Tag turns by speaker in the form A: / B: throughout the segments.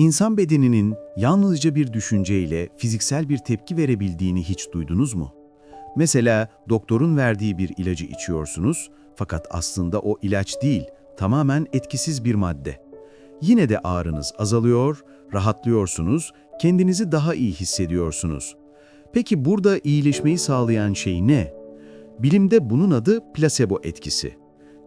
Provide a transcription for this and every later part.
A: İnsan bedeninin yalnızca bir düşünceyle fiziksel bir tepki verebildiğini hiç duydunuz mu? Mesela doktorun verdiği bir ilacı içiyorsunuz fakat aslında o ilaç değil, tamamen etkisiz bir madde. Yine de ağrınız azalıyor, rahatlıyorsunuz, kendinizi daha iyi hissediyorsunuz. Peki burada iyileşmeyi sağlayan şey ne? Bilimde bunun adı plasebo etkisi.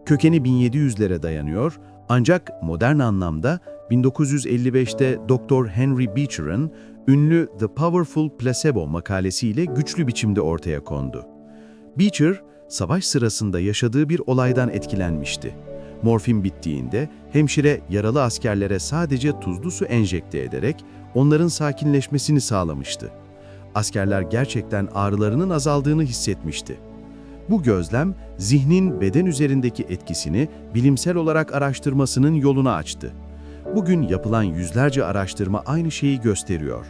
A: Kökeni 1700'lere dayanıyor ancak modern anlamda 1955'te Dr. Henry Beecher'ın ünlü The Powerful Placebo makalesiyle güçlü biçimde ortaya kondu. Beecher, savaş sırasında yaşadığı bir olaydan etkilenmişti. Morfin bittiğinde hemşire yaralı askerlere sadece tuzlu su enjekte ederek onların sakinleşmesini sağlamıştı. Askerler gerçekten ağrılarının azaldığını hissetmişti. Bu gözlem, zihnin beden üzerindeki etkisini bilimsel olarak araştırmasının yolunu açtı. Bugün yapılan yüzlerce araştırma aynı şeyi gösteriyor.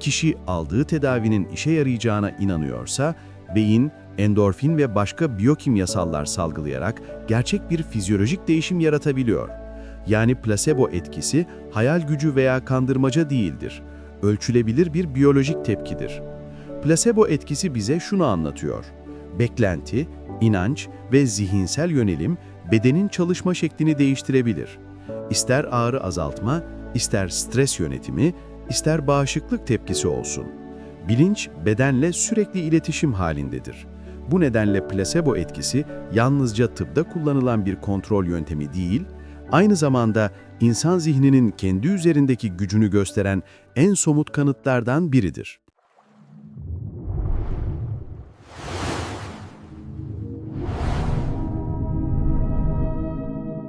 A: Kişi aldığı tedavinin işe yarayacağına inanıyorsa, beyin, endorfin ve başka biyokimyasallar salgılayarak gerçek bir fizyolojik değişim yaratabiliyor. Yani plasebo etkisi hayal gücü veya kandırmaca değildir. Ölçülebilir bir biyolojik tepkidir. Plasebo etkisi bize şunu anlatıyor. Beklenti, inanç ve zihinsel yönelim bedenin çalışma şeklini değiştirebilir. İster ağrı azaltma, ister stres yönetimi, ister bağışıklık tepkisi olsun. Bilinç bedenle sürekli iletişim halindedir. Bu nedenle plasebo etkisi yalnızca tıbda kullanılan bir kontrol yöntemi değil, aynı zamanda insan zihninin kendi üzerindeki gücünü gösteren en somut kanıtlardan biridir.